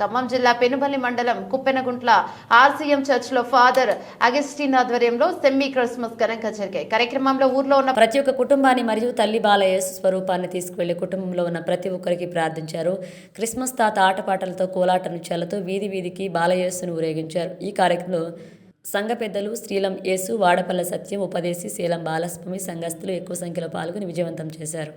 ఖమ్మం జిల్లా పెనుబల్లి మండలం కుప్పెనగుంట్ల ఆర్సీఎం చర్చ్లో ఫాదర్ అగస్టిన్ ఆధ్వర్యంలో సెమ్మీ క్రిస్మస్ ఘనంగా జరిగాయి. కార్యక్రమంలో ఊర్లో ఉన్న ప్రతి ఒక్క కుటుంబాన్ని మరియు తల్లి బాలయ్య స్వరూపాన్ని తీసుకువెళ్ళి కుటుంబంలో ఉన్న ప్రతి ఒక్కరికి ప్రార్థించారు. క్రిస్మస్ తాత ఆటపాటలతో కోలాట నృత్యాలతో వీధి వీధికి బాలయేసును ఊరేగించారు. ఈ కార్యక్రమంలో సంఘ పెద్దలు శ్రీలం యేసు వాడపల్ల సత్యం ఉపదేశి శీలం బాలస్వామి సంఘస్థులు ఎక్కువ సంఖ్యలో పాల్గొని విజయవంతం చేశారు.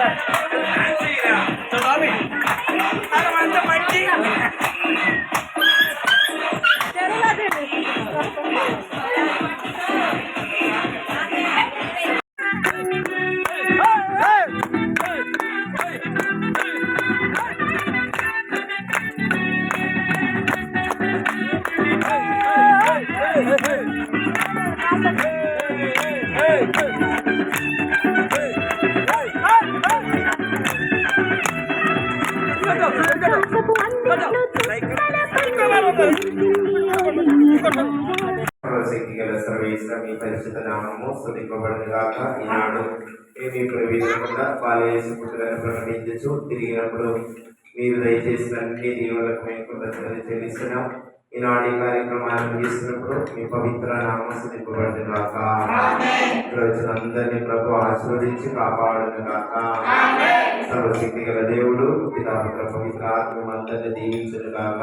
Hey! గల సర్వేశ్వర మీ పరిశుద్ధ నామము స్థుతింపబడను గాక ఈనాడు ఏమీ ప్రవేశకుండా బాలయేసు పుట్టులను ప్రకటించచ్చు తిరిగినప్పుడు మీరు దయచేసిన అన్ని దీవులకు మేము కృతజ్ఞతలు చెల్లిస్తున్నాం ఈనాడు కార్యక్రమాలను చేసినప్పుడు మీ పవిత్ర నామం స్థుతింపబడను గాక రోజున అందరినీ ప్రభు ఆశీర్వదించి కాపాడును గాక సర్వశక్తి దేవుడు పితాపుత్ర పవిత్ర ఆత్మ అందరినీ దీవించును గాక